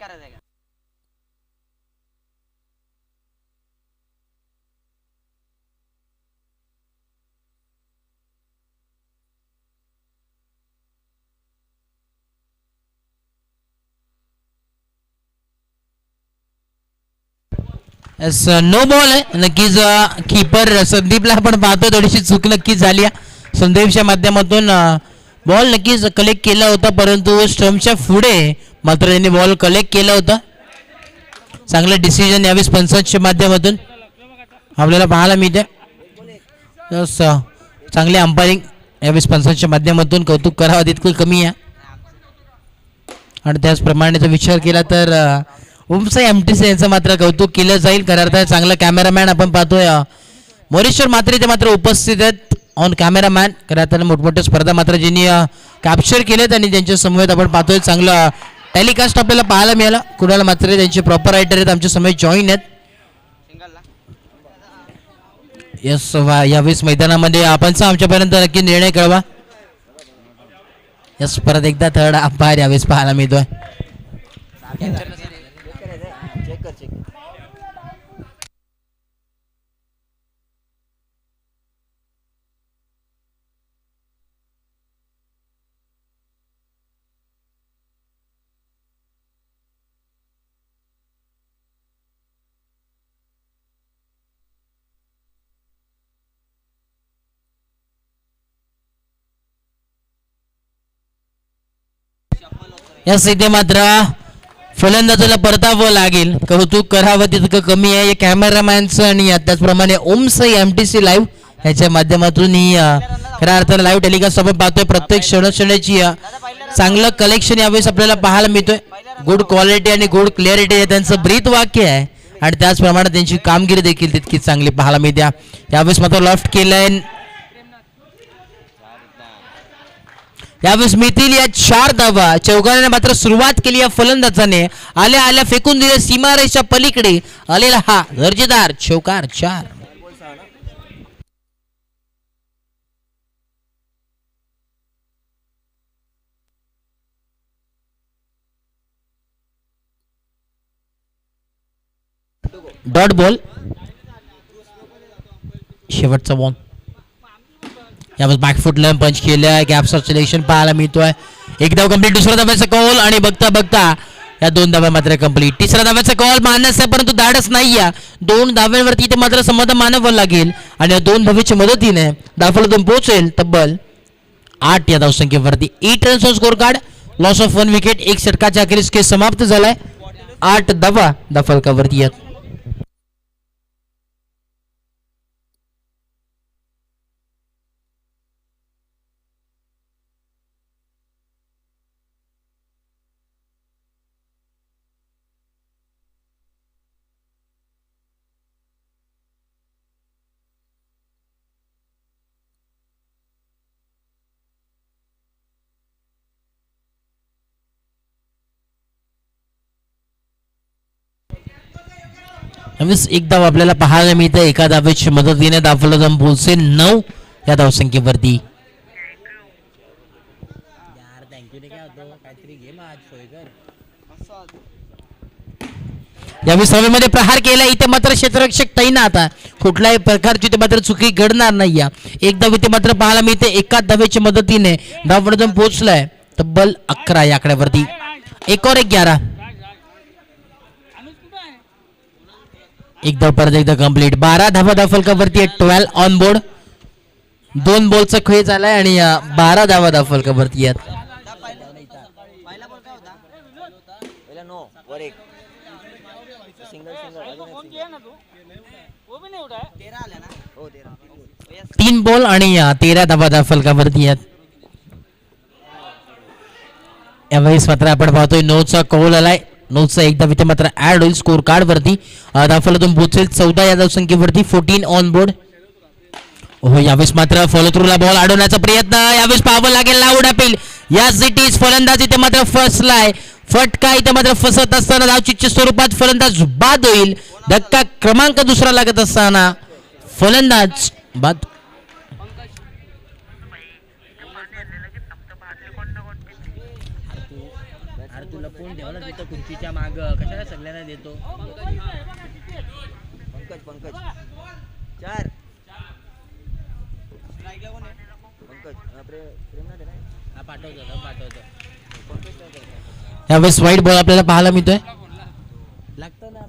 करायचं आहे का नो बॉल आहे नक्कीच uh, कीपर uh, संदीपला आपण पाहतो थोडीशी चूक नक्कीच झाली संदीपच्या माध्यमातून uh, बॉल नक्कीच कलेक्ट केला होता परंतु स्टम्पच्या पुढे मात्र त्यांनी बॉल कलेक्ट केला होता. चांगलं डिसिजन यावेळेस पंचायतच्या माध्यमातून. आपल्याला पाहायला मिळते चांगले अंपायरिंग यावेळेस पंचायतच्या माध्यमातून कौतुक करावं तितकं कमी आहे. आणि त्याचप्रमाणे जर विचार केला तर उमसा एम टी सी यांचं मात्र कौतुक केलं जाईल. खरं तर चांगला कॅमेरामॅन आपण पाहतोय. मोरेश्वर मात्रे ते मात्र उपस्थित आहेत. ऑन कॅमेरामॅन खरं अर्थानं मोठमोठ्या स्पर्धा मात्र ज्यांनी कॅप्चर केलेत आणि त्यांच्या समवेत आपण पाहतोय चांगलं टेलिकास्ट आपल्याला पाहायला मिळालं. कुणाला मात्र त्यांचे प्रॉपर रायटर आहेत आमच्यासमोर जॉईन आहेत. येस यावेळेस मैदानामध्ये आपण आमच्यापर्यंत नक्की निर्णय कळवा. यस परत एकदा थर्ड अंपायर यावेळेस पाहायला मिळतोय. या स्थिती मात्र फलंदाजाला परतावं लागेल. कौतुक करावं तितकं कमी आहे. कॅमेरामॅनचं आणि त्याचप्रमाणे ओम्स एम टी सी लाईव्ह याच्या माध्यमातून ही खऱ्या अर्थानं लाईव्ह टेलिकास्ट आपण पाहतोय. प्रत्येक क्षणक्षणाची क्षणाची चांगलं कलेक्शन यावेळेस आपल्याला पाहायला मिळतोय. गुड क्वालिटी आणि गुड क्लिअरिटी हे त्यांचं ब्रीत वाक्य आहे. आणि त्याचप्रमाणे त्यांची कामगिरी देखील तितकीच चांगली पाहायला मिळते. यावेळेस मात्र लॉफ्ट केलंय. यावेळेस मिळतील या चार धावा चौघाने मात्र सुरुवात केली या फलंदाजाने. आल्या आल्या फेकून दिले सीमारेषा पलीकडे. आलेला हा दर्जेदार चौकार चार. Dot ball. शेवटचा बॉल यावेळेस बॅकफुटला पंच केलं गॅपचं सिलेक्शन पाहायला मिळतोय. एक धाव कंप्लीट दुसऱ्या धाव्याचा कॉल आणि बघता बघता या दोन धाव्या मात्र कंप्लीट तिसऱ्या धाव्याचा कॉल मानस आहे परंतु धाडच नाही या दोन धाव्यांवरती इथे मात्र समाधान मानावं लागेल आणि या दोन धावेच्या मदतीने दोन पोहोचेल तब्बल आठ या धावसंख्येवरती. Eight runs score card loss of one wicket एक षटकाच्या अखेरीस केस समाप्त झालाय. आठ धावा दफलकावरती आहेत यावेळेस एक धाव आपल्याला पाहायला मिळतं एका धावेची मदतीने दाफलदम पोहोचे नऊ या धावसंख्येवरती. यावेळी सभेमध्ये प्रहार केला इथे मात्र क्षेत्ररक्षक तैना आता. कुठल्याही प्रकारची इथे मात्र चुकी घडणार नाही या. एक धाव इथे मात्र पाहायला मिळते एका धावेच्या मदतीने. धावपर्यंत पोहोचलाय. तब्बल अकरा या आकड्यावरती. एक और एक ग्यारा. एक धाव परत एकदा कंप्लीट बारा धावा धावफलकावरती ट्वेल्व ऑन बोर्ड दोन बॉलचा खेळ झालाय आणि बारा धावा धावफलकावरती आहेत. तीन बॉल आणि तेरा धावा धावफलकावरती आहेत यावेळेस मात्र आपण पाहतोय नोचा कौल आलाय. नोचा एकदा इथे मात्र ऍड होईल. स्कोर कार्ड वरती. अं, धावफलकातून पोहोचेल चौदा या धावसंख्येवरती फोर्टीन ऑन बोर्ड हो यावेळेस मात्र फॉलोथ्रूला बॉल अडवण्याचा प्रयत्न. यावेळेस पाहावं लागेल लाऊड अपील या सिटीज फलंदाज इथे मात्र फसलाय. फटका इथे मात्र फसत असताना धावचितच्या स्वरूपात फलंदाज बाद होईल. धक्का क्रमांक दुसरा लागत असताना फलंदाज बाद फोन ठेवला तिथं खुर्चीच्या माग. कशाला सगळ्यांना देतो? पंकज पंकज. चार. पंकज हा, पाठवतो पाठवतो. पंकज? यावेळेस वाईट बॉल आपल्याला पाहायला मिळतोय. लागतो ना.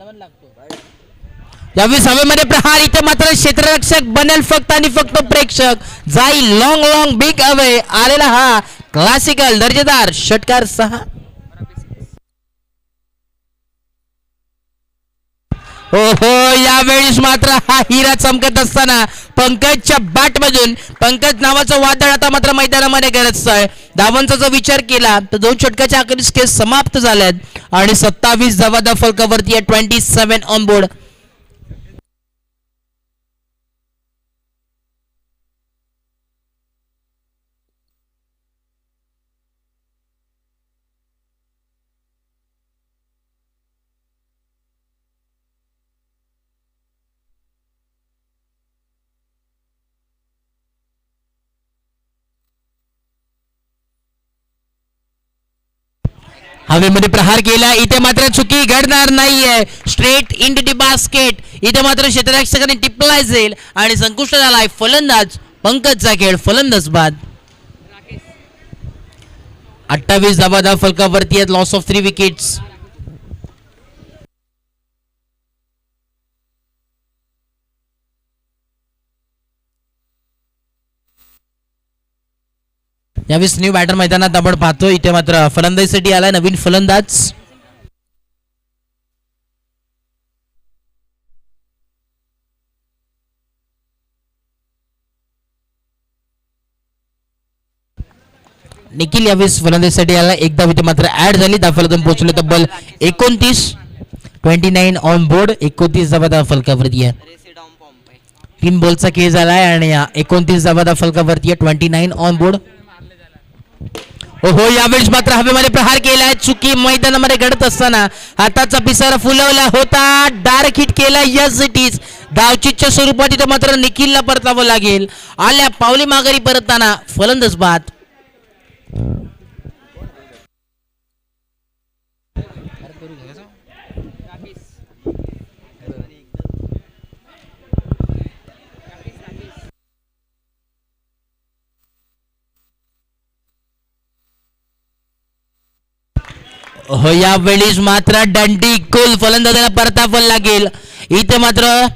पण लागतो. वाईट. यावेळेस हवेमध्ये प्रहार इथे मात्र क्षेत्ररक्षक बनेल फक्त आणि फक्त प्रेक्षक. जाईल लॉंग लॉंग बिग अवे आलेला हा क्लासिकल दर्जेदार षटकार सहा. हो हो यावेळेस मात्र हा हिरा चमकत असताना पंकजच्या बॅटमधून पंकज नावाचं वादळ आता मात्र मैदानामध्ये गरजचं आहे. धावांचा जर विचार केला तर दोन षटकाच्या अखेरीस केस समाप्त झाल्यात आणि सत्तावीस धावा फलकावरती आहे ट्वेंटी सेव्हन ऑन बोर्ड हवेमध्ये प्रहार केला इथे मात्र चुकी घडणार नाहीये. स्ट्रेट इन डी बास्केट इथे मात्र क्षेत्ररक्षकाने टिपला जाईल आणि संकुष्ट झालाय फलंदाज पंकजचा खेळ फलंदाज बाद. अठ्ठावीस धाबाधा फलकावरती आहेत लॉस ऑफ थ्री विकेट्स यावेळेस न्यू बॅटर मैदानात आपण पाहतो इथे मात्र फलंदाजीसाठी आलाय नवीन फलंदाज. निखिल यावेळेस फलंदाजीसाठी आला एकदा इथे मात्र ऍड झाली. दाफलातून पोहोचले तब्बल एकोणतीस. ट्वेंटी नाईन ऑन बोर्ड एकोणतीस धाबा फलकावरती आहे. तीन बॉलचा खेळ झालाय आणि एकोणतीस धाबा फलकावरती आहे. ट्वेंटी नाईन ऑन बोर्ड हो यावेळेस मात्र हवेमध्ये प्रहार केलाय चुकी मैदानामध्ये घडत असताना हाताचा पिसारा फुलवला होता. डार्क हिट केला यस इट इज धावचितच्या स्वरूपात तिथं मात्र निखिलला परतावं लागेल. आल्या पावली माघारी परतताना फलंदाज बाद. हो यावेळेस मात्र दंडी कुल फलंदाजाला परताफल लागेल. इथे मात्र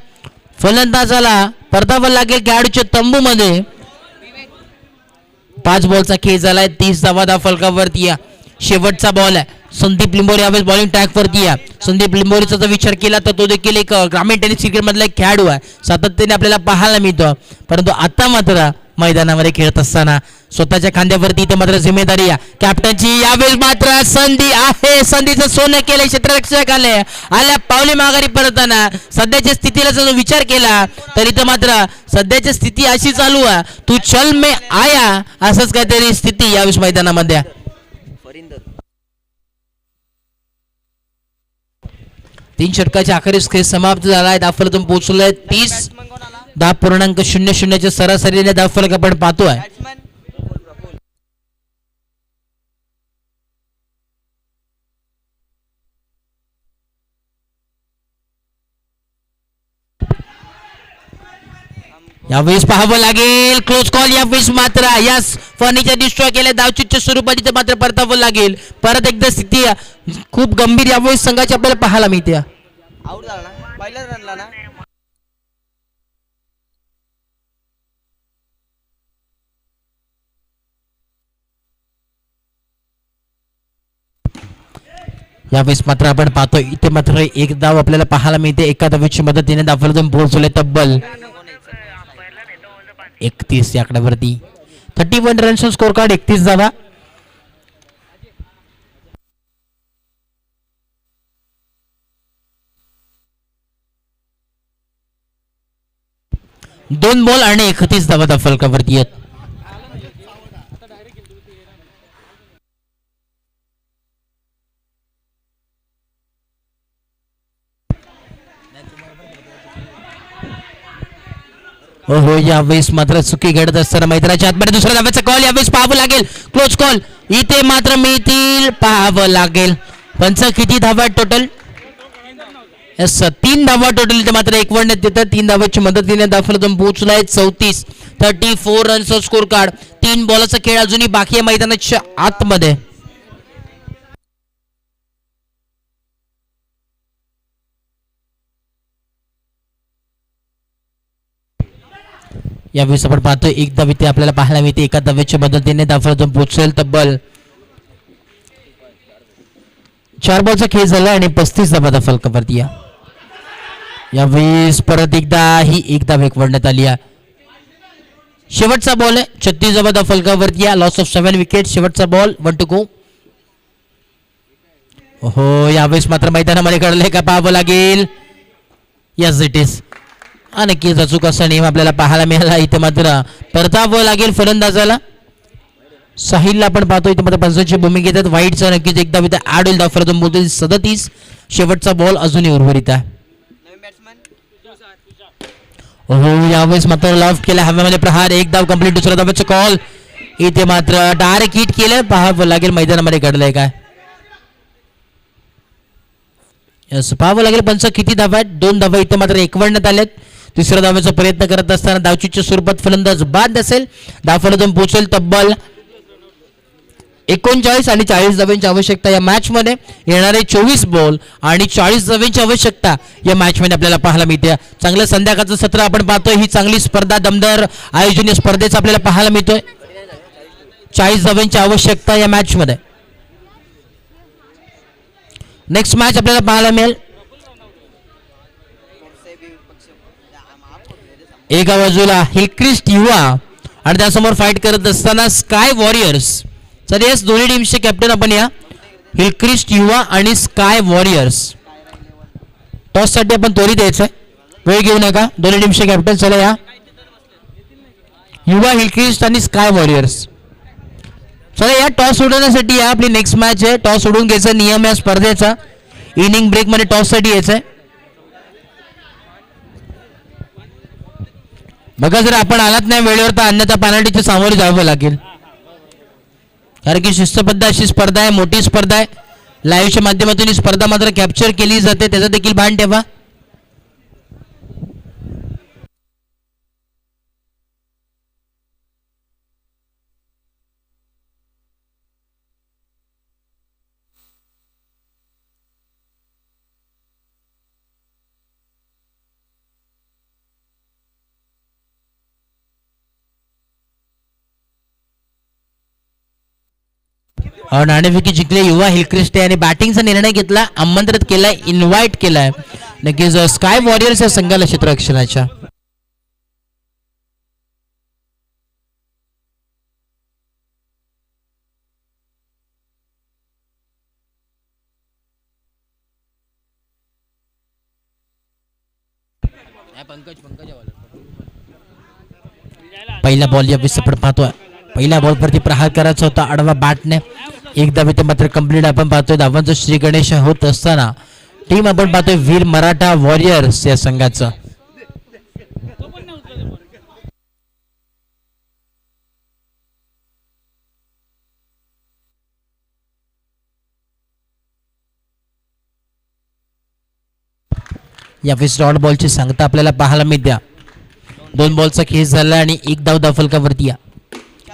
फलंदाजाला परताफल लागेल खेळाडूच्या तंबू मध्ये पाच बॉलचा खेळ झालाय तीस धावा धाव फलकावरती या. शेवटचा बॉल आहे. संदीप लिंबोरे यावेळेस बॉलिंग ट्रॅक या. संदीप लिंबोरीचा जर विचार केला तर तो देखील एक ग्रामीण टेनिस क्रिकेटमधला एक खेळाडू आहे. सातत्याने आपल्याला पाहायला मिळतो. परंतु आता मात्र मैदानामध्ये खेळत असताना स्वतःच्या खांद्यावरती इथे मात्र जिम्मेदारी आहे. कॅप्टनची यावेळेस मात्र संधी आहे. संधीचं सोनं केलं क्षेत्ररक्षक आले आल्या पावले माघारी परतताना सध्याच्या स्थितीला जर विचार केला तर इथं मात्र सध्याची स्थिती अशी चालू आहे. तू चल मे आया असंच काहीतरी स्थिती यावेळेस मैदानामध्ये तीन षटकाच्या अखेरीस खेळ समाप्त झाला आहे दाफलातून पोहोचलोय. तीस दहा पूर्णांक शून्य शून्यच्या सरासरीने दाफलक आपण पाहतोय. यावेळेस पाहावं लागेल. क्लोज कॉल यावेळेस मात्र. यास फर्निचर डिस्ट्रॉय केल्या. धावचीच्या स्वरूपात मात्र परतावं लागेल. परत एकदा स्थिती खूप गंभीर यावेळेस संघाची आपल्याला पाहायला मिळते. आउट झाला ना? पहिल्याच रनला ना? यावेळेस मात्र आपण पाहतो इथे मात्र एक धाव आपल्याला पाहायला मिळते. एका धावेच्या मदतीने दाफलातून पोहोचले तब्बल. एकतीस या आकड्यावरती. Thirty one runs score card एकतीस धावा दोन बॉल आणि एकतीस धावा त्या फलकावरती आहेत. हो हो यावेळेस मात्र चुकी घडत असताना मैदानाच्या आतमध्ये दुसऱ्या धाव्याचा कॉल यावेळेस पाहावं लागेल. क्लोज कॉल इथे मात्र मिळतील पाहावं लागेल. पंच किती धावा टोटल यस तीन धावा टोटल इथे मात्र एकवडण्यात येतात तीन धावाची मदतीने दाखल पोहोचलाय चौतीस. थर्टी फोर रनचा स्कोर कार्ड तीन बॉलाचा खेळ अजूनही बाकी आहे मैदानाच्या आतमध्ये. यावेळेस आपण पाहतो एक धाव इथे आपल्याला पाहायला मिळते. एका धाव्याच्या मदतीने दाफलातून पोहोचेल तब्बल चार बॉलचा खेळ झाला आणि पस्तीस धाबा दाफल कवरती दिया यावेळेस परत एकदा ही एक धाव एकवडण्यात आली आहे शेवटचा बॉल आहे. छत्तीस धाबा दाफल कवरती या. लॉस ऑफ सेव्हन विकेट शेवटचा बॉल वन टू गो हो यावेळेस मात्र मैदानामध्ये कळलंय का? पाहावं लागेल. यस इट इज नक्कीच अचूक असा नियम आपल्याला पाहायला मिळाला. इथे मात्र परतावं लागेल फलंदाजाला. साहिलला आपण पाहतो इथे मात्र पंचांची भूमिका घेतात. वाईटचा नक्कीच एकदा इथे ऍड होईल दाफरातून बोलतो सदतीस. शेवटचा बॉल अजूनही उर्वरित आहे. हो यावेळेस मात्र लॉफ केला. हवेमध्ये प्रहार एक धाव कंप्लीट दुसरा धावाचा कॉल इथे मात्र डायरेक्ट हिट केलं. पाहावं लागेल मैदानामध्ये घडलंय काय. यस पाहावं लागेल पंच किती धावा आहेत? दोन धावा इथे मात्र एकवडण्यात आल्यात. तिसऱ्या धावेचा प्रयत्न करत असताना धावचीच्या स्वरूपात फलंदाज बाद असेल. धावफलंदाज पोहोचेल तब्बल एकोणचाळीस आणि चाळीस धाव्यांची आवश्यकता या मॅचमध्ये येणारे चोवीस बॉल आणि चाळीस धाव्यांची आवश्यकता या मॅचमध्ये आपल्याला पाहायला मिळते. चांगलं संध्याकाळचं सत्र आपण पाहतोय. ही चांगली स्पर्धा दमदार आयोजन या स्पर्धेचं आपल्याला पाहायला मिळतोय. चाळीस धाव्यांची आवश्यकता या मॅचमध्ये नेक्स्ट मॅच आपल्याला पाहायला मिळेल. एका बाजूला हिलक्रिस्ट युवा आणि त्यासमोर फाईट करत असताना स्काय वॉरियर्स तर येस दोन्ही टीम्सचे कॅप्टन आपण या. हिलक्रिस्ट युवा आणि स्काय वॉरियर्स टॉससाठी आपण त्वरित यायचं वेळ घेऊ नका. दोन्ही टीमचे कॅप्टन चला या. युवा हिलक्रिस्ट आणि स्काय वॉरियर्स चला या टॉस उडवण्यासाठी या. आपली नेक्स्ट मॅच आहे. टॉस उडवून घ्यायचा नियम या स्पर्धेचा. इनिंग ब्रेकमध्ये टॉससाठी यायचं आहे बघा जर आपण आलात नाही वेळेवर तर अन्यथा पॅनल्टीच्या सामोरे जावं लागेल. कारण की शिस्तबद्ध अशी स्पर्धा आहे मोठी स्पर्धा आहे. लाईव्हच्या माध्यमातून ही स्पर्धा मात्र कॅप्चर केली जाते त्याचं देखील भान ठेवा. नाणेफेकी जिंकले युवा हिलक्रिस्टे आणि बॅटिंगचा निर्णय घेतला आमंत्रित केलाय इन्व्हाइट केलाय. नक्कीच स्काय वॉरियर्स या संघाला क्षेत्ररक्षणाच्या. पहिला बॉल या आपण पाहतोय. पहिल्या बॉलवरती प्रहार करायचा होता आडवा बॅटने एकदा ते मात्र कंप्लीट आपण पाहतोय. धावांचं श्री गणेश होत असताना टीम आपण पाहतोय वीर मराठा वॉरियर्स या संघाचं. या वेळेस डॉट बॉलची सांगता आपल्याला पाहायला मिळत्या. दोन बॉलचा खेळ झाला आणि एक धाव दाफलकावरती या.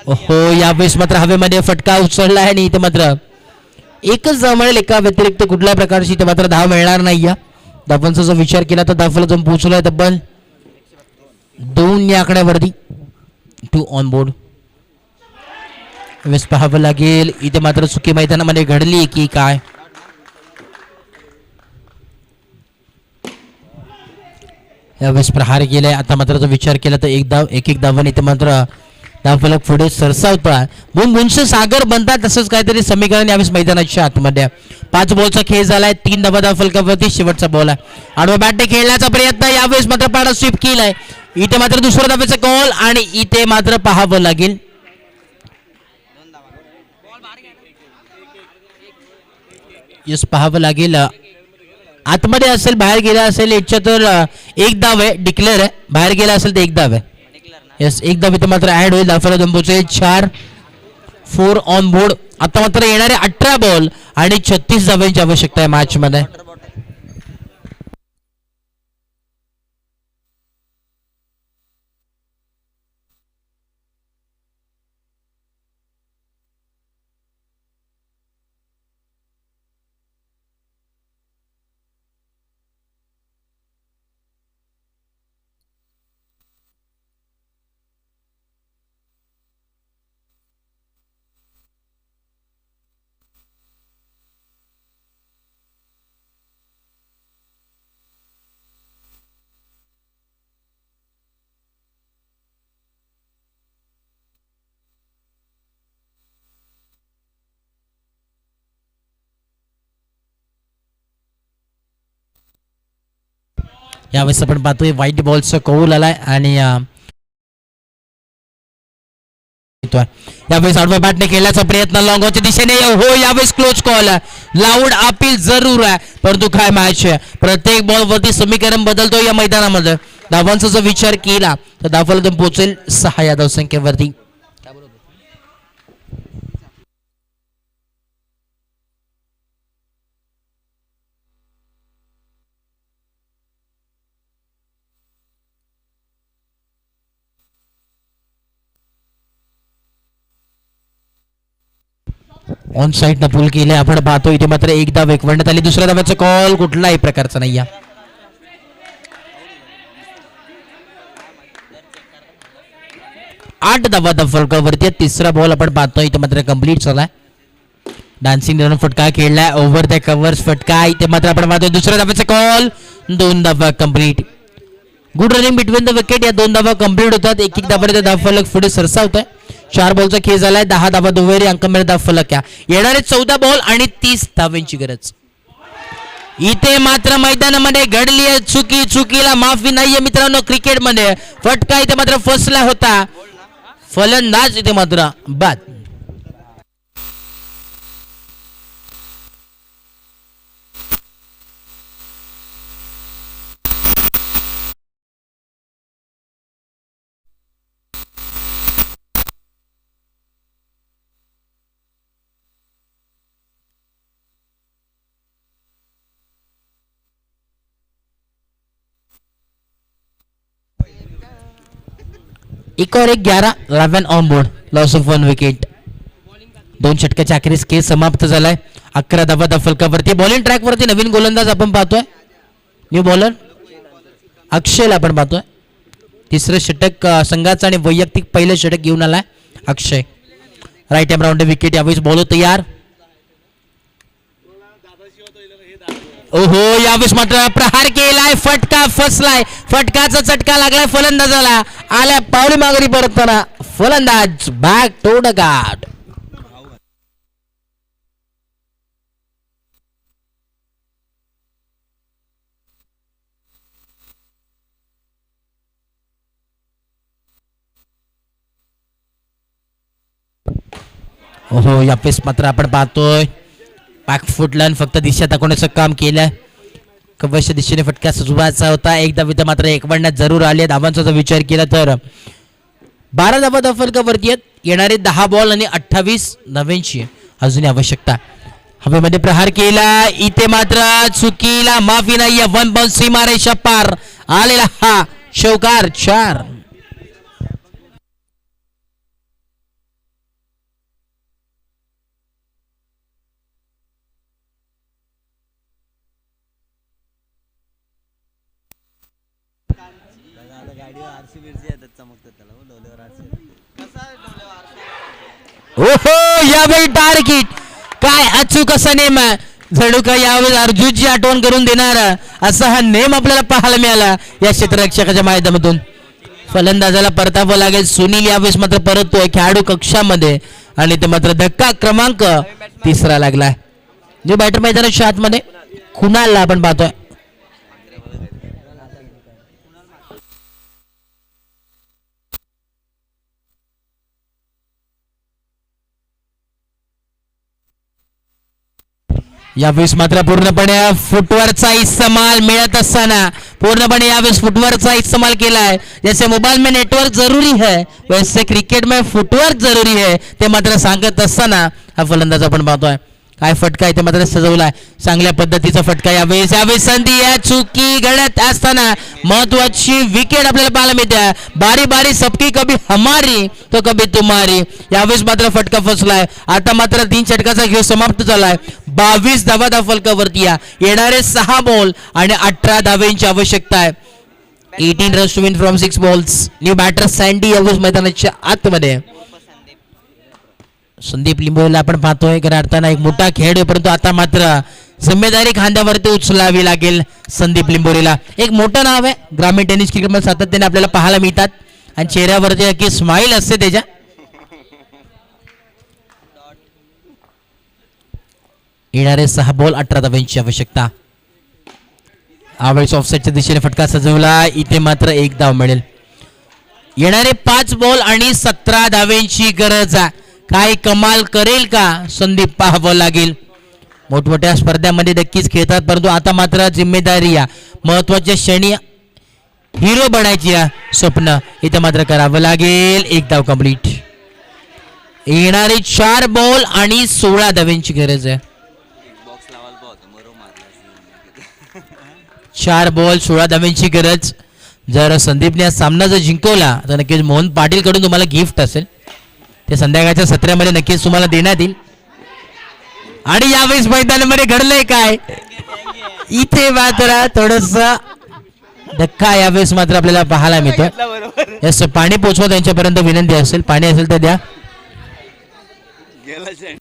हो यावेळेस मात्र हवेमध्ये फटका उचलला आहे आणि इथे मात्र एकच धाव मिळेल एका व्यतिरिक्त कुठल्या प्रकारची इथे मात्र धाव मिळणार नाही या. धावांचा जर विचार केला तर धावला जाऊन पोहोचलाय तब्बल दोन या आकड्यावरती टू ऑन बोर्ड वेळेस पाहावं लागेल. इथे मात्र चुकी मैदानामध्ये घडली की काय? यावेळेस प्रहार केलाय. आता मात्र जर विचार केला तर एक धाव एक एक धावाने इथे मात्र फलक पुढे सरसावता मग बुंश सागर बनतात तसंच काहीतरी समीकरण यावेळेस मैदानाच्या आतमध्ये. आहे. पाच बॉलचा खेळ झालाय तीन दबादा फलकावरती शेवटचा बॉल आहे. आडवा बॅटने खेळण्याचा प्रयत्न यावेळेस मात्र पाडा स्वीप केलाय इथे मात्र दुसऱ्या धाब्याचा कॉल आणि इथे मात्र पाहावं लागेल. यस पाहावं लागेल. आतमध्ये असेल बाहेर गेला असेल याच्या तर एक धाव आहे डिक्लेअर आहे. बाहेर गेला असेल तर एक धाव आहे. येस एक धाव इथे मात्र ऍड होईल दाफरा दंबूचे चार फोर ऑन बोर्ड आता मात्र येणारे अठरा बॉल आणि छत्तीस धाव्यांची आवश्यकता आहे मॅच यावेळेस आपण पाहतोय व्हाईट बॉलचा कौल आलाय आणि यावेळेस आडव्या बॅटने खेळण्याचा प्रयत्न लॉंगच्या दिशेने हो यावेळेस क्लोज कॉल आहे लाऊड अपील जरूर आहे. परंतु काय मॅच आहे? प्रत्येक बॉल वरती समीकरण बदलतो या मैदानामध्ये. धावांचा जर विचार केला तर धावाला पोहोचेल सहा या धावसंख्येवरती. ऑन साईड न पूल केले आपण पाहतो इथे मात्र एकदा धाव आली. दुसऱ्या धाव्याचा कॉल कुठलाही प्रकारचा नाही आठ धावा द फलकावरती तिसरा बॉल आपण पाहतो इथे मात्र कंप्लीट झालाय. डान्सिंग रन फटका खेळलाय. ओव्हर द कव्हर्स फटका. इथे मात्र आपण पाहतो दुसऱ्या धाव्याचा कॉल दोन धावा complete good running between the wicket या दोन धावा कंप्लीट होतात. एक एक धावाने धाव फलक पुढे सरसावत आहे चार बॉलचा खेळ झालाय दहा धावा दुहेरी अंक मिळत फलक्या फलक या. येणारे चौदा बॉल आणि तीस धावांची गरज. इथे मात्र मैदानामध्ये घडली आहे चुकी चुकीला माफी नाहीये मित्रांनो क्रिकेटमध्ये फटका इथे मात्र फसला होता. फलंदाज इथे मात्र बाद. एक और एक ग्यारह eleven on board loss of one wicket दोन षटकाच्या अखेरीस केस समाप्त झालाय. अकरा धावा दा फलकावरती बॉलिंग ट्रॅक वरती नवीन गोलंदाज आपण पाहतोय. न्यू बॉलर अक्षयला आपण पाहतोय. तिसरं षटक संघाचं आणि वैयक्तिक पहिलं षटक घेऊन आलाय Akshay. Right arm round wicket यावेळेस बॉल तयार. ओहो यावेळेस मात्र प्रहार केलाय. फटका फसलाय. फटकाचा चटका लागलाय फलंदाजाला. आल्या पावली माघारी परतताना फलंदाज बॅक टू द हो ओहो यावेळेस मात्र आपण पाहतोय. बॅक फुटला आणि फक्त दिशा दाखवण्याचं काम केलंय. कव्वाच्या दिशेने फटका सुचवायचा होता. एकदा विधा मात्र एकवडण्यात जरूर आले धावांचा जर विचार केला तर. बारा धावा दफलकावरती आहेत. येणारे दहा बॉल आणि अठ्ठावीस नव्याऐंशी अजूनही आवश्यकता. हवेमध्ये प्रहार केला. इथे मात्र चुकीला माफी नाही वन बॉल सीमारेषा पार आलेला हा शौकार चार. त्याला हो, डोल्यावर कसा आहे डोल्यावर आरसा? ओहो यावेळी टार्गेट काय अचूक असा नेम? आहे जणू का यावेळी अर्जुनची आठवण करून देणार. असा हा नेम आपल्याला पाहायला मिळाला या क्षेत्ररक्षकाच्या माध्यमातून. फलंदाजाला परतावं लागेल. सुनील यावेळेस मात्र परततोय खेळाडू कक्षामध्ये. आणि ते मात्र धक्का क्रमांक तिसरा लागलाय. जो बॅटर मैदानाच्या आतमध्ये कुणालला आपण पाहतोय. यावेळेस मात्र पूर्णपणे फुटवरचा इस्तेमाल मिळत असताना पूर्णपणे यावेळेस फुटवरचा इस्तेमाल केलाय. जैसे मोबाईल में नेटवर्क जरूरी है वैसे क्रिकेट में फुटवर्क जरुरी है ते मात्र सांगत असताना हा फलंदाज आपण पाहतोय. काय फटका इथे मात्र सजवलाय. चांगल्या पद्धतीचा फटका यावेळेस यावेळेस संधी या चुकी घडत असताना महत्वाची विकेट आपल्याला पाहायला मिळते. बारी बारी सबकी कभी हमारी तो कभी तुम्हारी. यावेळेस मात्र फटका फसलाय. आता मात्र तीन षटकाचा खेळ समाप्त झालाय. बावीस धावा धाफलकावरती या. येणारे सहा बॉल आणि अठरा धावेंची आवश्यकता आहे. Eighteen runs to win from six balls new batter Sandy यावेळेस मैदानाच्या आतमध्ये. संदीप लिंबोला आपण पाहतोय खऱ्या अर्थानं एक मोठा खेळ आहे परंतु आता मात्र जिम्मेदारी खांद्यावरती उचलावी लागेल संदीप लिंबोरीला. एक मोठं नाव आहे ग्रामीण टेनिस क्रिकेटमध्ये सातत्याने आपल्याला पाहायला मिळतात. आणि चेहऱ्यावरती नक्की स्माईल असते त्याच्या. येणारे सहा बॉल अठरा धाव्यांची आवश्यकता. यावेळेस ऑफसाईडच्या दिशेने फटका सजवला. इथे मात्र एक धाव मिळेल. येणारे पाच बॉल आणि सतरा धाव्यांची गरज आहे. काय कमाल करेल का? संदीप पाहावं लागेल. मोठमोठ्या स्पर्धांमध्ये नक्कीच खेळतात परंतु आता मात्र जिम्मेदारी या. महत्त्वाच्या क्षणी हिरो बनायची या स्वप्न. इथं मात्र करावं लागेल. एक धाव कंप्लीट येणारे चार बॉल आणि सोळा धाव्यांची गरज आहे. चार बॉल सोळा धाव्यांची गरज. जर संदीपने हा सामना जर जिंकवला तर नक्कीच मोहन पाटील कडून तुम्हाला गिफ्ट असेल. ते संध्याकाळच्या सत्रामध्ये नक्कीच तुम्हाला देण्यात येईल. आणि यावेळेस मैदानामध्ये घडलंय काय? इथे मात्र थोडस धक्का यावेळेस मात्र आपल्याला पाहायला मिळतो यस पाणी पोचवा त्यांच्यापर्यंत विनंती असेल. पाणी असेल तर द्या गेला शेंड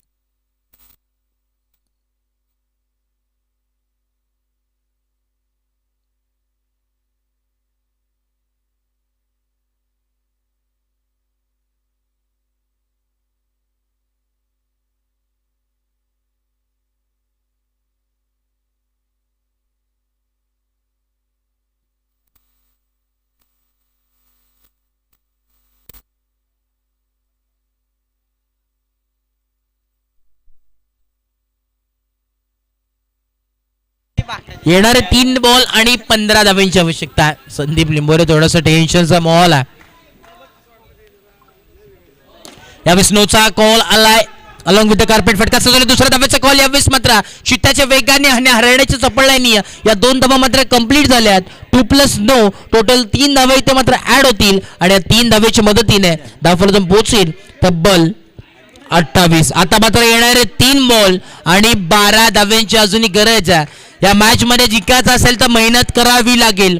येणारे तीन बॉल आणि पंधरा धाव्यांची आवश्यकता आहे. संदीप लिंबोरे थोडस टेन्शनचा मॉल आहे. यावेळेस नोचा कॉल आलाय. अलॉंग विथ द कार्पेट फटका सजवला. दुसऱ्या धाब्याचा कॉल यावेळेस मात्र चित्ताच्या वेगाने आणि हरण्याच्या चपळल्याने या दोन धाबा मात्र कंप्लीट झाल्यात टू प्लस नो टोटल तीन धावा इथे मात्र ऍड होतील. आणि या तीन धावेच्या मदतीने धावफलतून पोहोचेल तब्बल अठ्ठावीस. आता मात्र येणारे तीन बॉल आणि बारा धाव्यांची अजूनही गरज आहे. या मॅच मध्ये जिंकायचं असेल तर मेहनत करावी लागेल.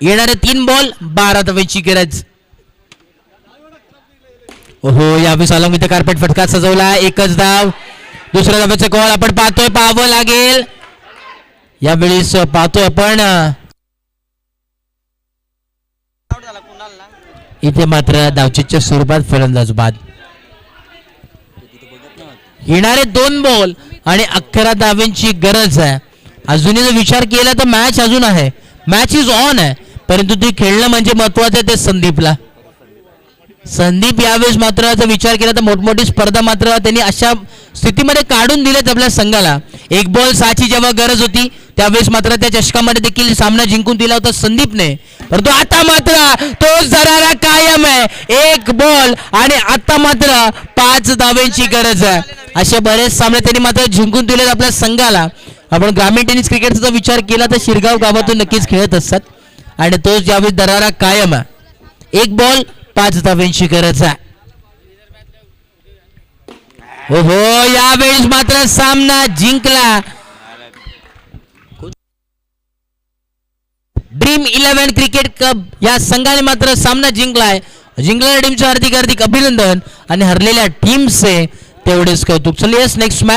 येणारे तीन बॉल बारा धाव्यांची गरज. हो यावेळेस अलॉंग इथे कार्पेट फटका सजवला. एकच धाव. दुसऱ्या धाव्याचा कॉल आपण पाहतोय पाहावं लागेल. यावेळेस पाहतोय आपण इथे मात्र धावचीच्या स्वरूपात फलंदाज बाद. येणारे दोन बॉल आणि अकरा धाव्यांची गरज आहे. अजूनही जर विचार केला तर मॅच अजून आहे. मॅच इज ऑन आहे. परंतु ते खेळणं म्हणजे महत्वाचं आहे ते संदीपला. संदीप यावेळेस मात्र जर विचार केला तर मोठमोठी स्पर्धा मात्र त्यांनी अशा स्थितीमध्ये काढून दिलेत आपल्या संघाला. एक बॉल सहाची जेव्हा गरज होती त्यावेळेस मात्र त्या चषकामध्ये देखील सामना जिंकून दिला होता संदीपने. परंतु आता मात्र तो जरारा कायम आहे. एक बॉल आणि आता मात्र पाच धावेंची गरज आहे. असे बरेच सामने त्यांनी मात्र जिंकून दिलेत आपल्या संघाला. आपण ग्रामीण टेनिस क्रिकेटचा जर विचार केला तर शिरगाव गावातून नक्कीच खेळत असतात. आणि तोच ज्यावेळी दरारा कायम आहे एक बॉल पाच धाव्यांची गरज आहे. हो हो यावेळेस मात्र सामना जिंकला. ड्रीम इलेव्हन क्रिकेट कप या संघाने मात्र सामना जिंकलाय. जिंकलेल्या टीमचे हार्दिक हार्दिक अभिनंदन आणि हरलेल्या टीमचे तेवढेच कौतुक. चल येस नेक्स्ट मॅच